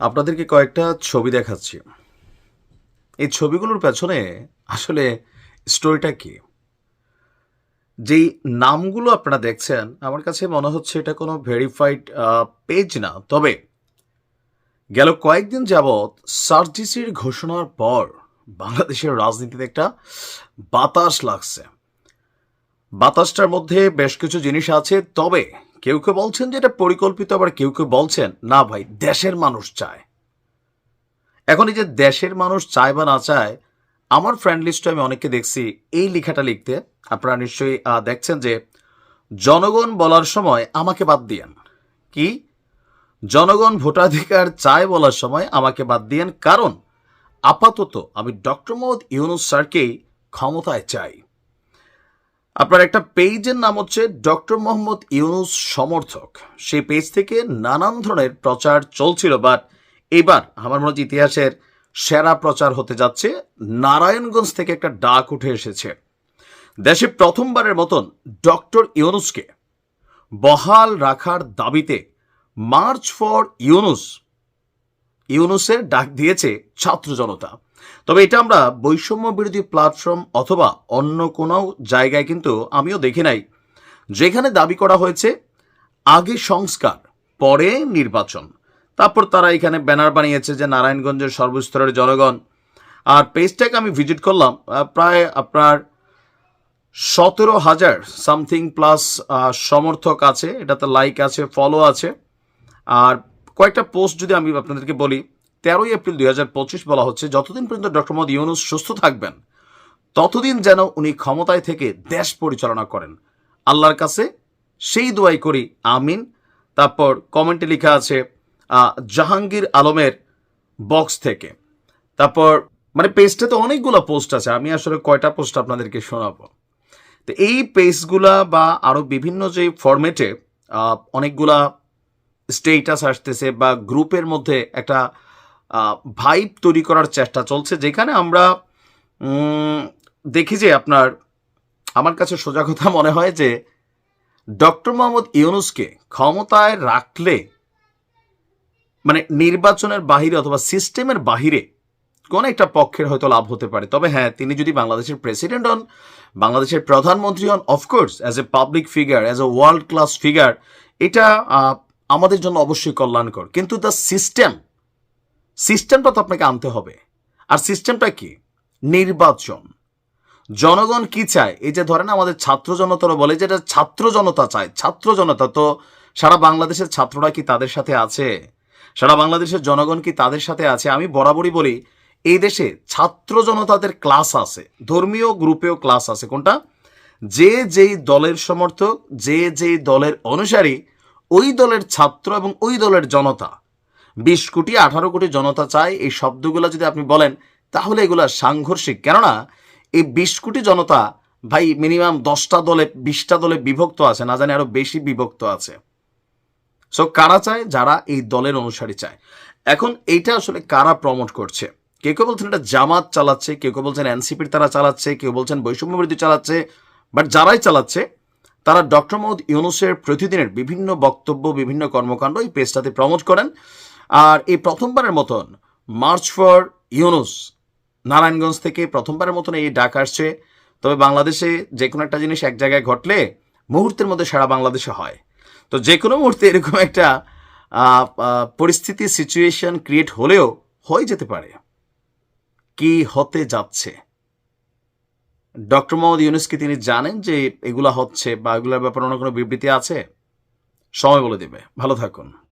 আপনাদেরকে কয়েকটা ছবি দেখাচ্ছি। এই ছবিগুলোর পেছনে আসলে স্টোরিটা কি? যেই নামগুলো আপনারা দেখছেন, আমার কাছে মনে হচ্ছে এটা কোনো ভেরিফাইড পেজ না। তবে গেল কয়েকদিন যাবৎ সার্জিসির ঘোষণার পর বাংলাদেশের রাজনীতিতে একটা বাতাস লাগছে। বাতাসটার মধ্যে বেশ কিছু জিনিস আছে, তবে কেউ কেউ বলছেন যে এটা পরিকল্পিত, আবার কেউ কেউ বলছেন, না ভাই, দেশের মানুষ চায়। এখন এই যে দেশের মানুষ চায় বা না চায়, আমার ফ্রেন্ড লিস্টে আমি অনেককে দেখছি, এই লেখাটা লিখতে আপনারা নিশ্চয়ই দেখছেন যে জনগণ বলার সময় আমাকে বাদ দিয়েন। কি? জনগণ ভোটাধিকার চায় বলার সময় আমাকে বাদ দিয়েন, কারণ আপাতত আমি ডক্টর মোহাম্মদ ইউনুস স্যারকেই ক্ষমতায় চাই। আপনার একটা পেজের নাম হচ্ছে ডক্টর মোহাম্মদ ইউনুস সমর্থক। সেই পেজ থেকে নানান ধরনের প্রচার চলছিল, বাট এবার আমার মনে হচ্ছে ইতিহাসের সেরা প্রচার হতে যাচ্ছে। নারায়ণগঞ্জ থেকে একটা ডাক উঠে এসেছে। দেশে প্রথমবারের মতন ডক্টর ইউনুসকে বহাল রাখার দাবিতে মার্চ ফর ইউনুস, ইউনুসের ডাক দিয়েছে ছাত্র জনতা। তবে এটা আমরা বৈষম্য বিরোধী প্ল্যাটফর্ম অথবা অন্য কোনো জায়গায় কিন্তু আমিও দেখি নাই। যেখানে দাবি করা হয়েছে, আগে সংস্কার, পরে নির্বাচন। তারপর তারা এখানে ব্যানার বানিয়েছে যে নারায়ণগঞ্জের সর্বস্তরের জনগণ। আর পেজটাকে আমি ভিজিট করলাম প্রায় আপনার সতেরো হাজার সামথিং প্লাস সমর্থক আছে। এটাতে লাইক আছে ফলো আছে। আর কয়েকটা পোস্ট যদি আমি আপনাদেরকে বলি তেরোই এপ্রিল দুই হাজার পঁচিশ বলা হচ্ছে, যতদিন পর্যন্ত ডক্টর মোহাম্মদ ইউনুস সুস্থ থাকবেন, ততদিন যেন উনি ক্ষমতায় থেকে দেশ পরিচালনা করেন। আল্লাহর কাছে সেই দোয়াই করি, আমিন। তারপর কমেন্টে লেখা আছে জাহাঙ্গীর আলমের বক্স থেকে। তারপর মানে পেজটা তো অনেকগুলো পোস্ট আছে, আমি আসলে কয়টা পোস্ট আপনাদেরকে শোনাবো। তো এই পেজগুলা বা আরও বিভিন্ন যে ফরম্যাটে অনেকগুলা স্টেটাস আসতেছে বা গ্রুপের মধ্যে একটা ভাইব তৈরি করার চেষ্টা চলছে, যেখানে আমরা দেখি যে আপনার, আমার কাছে সোজা কথা মনে হয় যে ডক্টর মোহাম্মদ ইউনুসকে ক্ষমতায় রাখলে মানে নির্বাচনের বাহিরে অথবা সিস্টেমের বাহিরে কোন একটা পক্ষের হয়তো লাভ হতে পারে। তবে হ্যাঁ তিনি যদি বাংলাদেশের প্রেসিডেন্ট হন, বাংলাদেশের প্রধানমন্ত্রী হন of course as a public figure as a world class figure এটা আমাদের জন্য অবশ্যই কল্যাণকর। কিন্তু দ্য সিস্টেম সিস্টেমটা তো আপনাকে আনতে হবে। আর সিস্টেমটা কি? নির্বাচন। জনগণ কি চায়? এই যে ধরেন আমাদের ছাত্র জনতারা বলে যে এটা ছাত্র জনতা চায়। ছাত্র জনতা তো সারা বাংলাদেশের ছাত্ররা কি তাদের সাথে আছে? সারা বাংলাদেশের জনগণ কি তাদের সাথে আছে? আমি বরাবরই বলি, এই দেশে ছাত্র জনতাদের ক্লাস আছে। ধর্মীয় গ্রুপেও ক্লাস আছে। কোনটা? যে যেই দলের সমর্থক, যে যেই দলের অনুসারী, ওই দলের ছাত্র এবং ওই দলের জনতা। বিশ কোটি, আঠারো কোটি জনতা চায়। এই শব্দগুলো যদি আপনি বলেন, তাহলে এগুলা সাংঘর্ষিক। কেননা, এই বিশ কোটি জনতা, ভাই, মিনিমাম দশটা দলে, বিশটা দলে বিভক্ত আছে, না জানি আরও বেশি বিভক্ত আছে। সো কারা চায়? যারা এই দলের অনুসারী চায়। এখন এইটা আসলে কারা প্রমোট করছে? কেউ কেউ বলছেন এটা জামাত চালাচ্ছে, কেউ কেউ বলছেন এনসিপির তারা চালাচ্ছে, কেউ বলছেন বৈষম্য বিরোধী চালাচ্ছে। বাট যারাই চালাচ্ছে, তারা ডক্টর মোহাম্মদ ইউনুসের প্রতিদিনের বিভিন্ন বক্তব্য, বিভিন্ন কর্মকাণ্ড এই পেজটাতে প্রমোট করেন। আর এই প্রথমবারের মতন মার্চ ফর ইউনুস নারায়ণগঞ্জ থেকে প্রথমবারের মতন এই ডাক আসছে। তবে বাংলাদেশে যে কোনো একটা জিনিস এক জায়গায় ঘটলে মুহূর্তের মধ্যে সারা বাংলাদেশে হয়। তো যে কোনো মুহূর্তে এরকম একটা পরিস্থিতি সিচুয়েশন ক্রিয়েট হলেও হয়ে যেতে পারে। কি হতে যাচ্ছে? ডক্টর মোহাম্মদ ইউনুস কি তিনি জানেন যে এগুলা হচ্ছে বা এগুলোর ব্যাপারে অন্য কোনো বিবৃতি আছে? সময় বলে দেবে। ভালো থাকুন।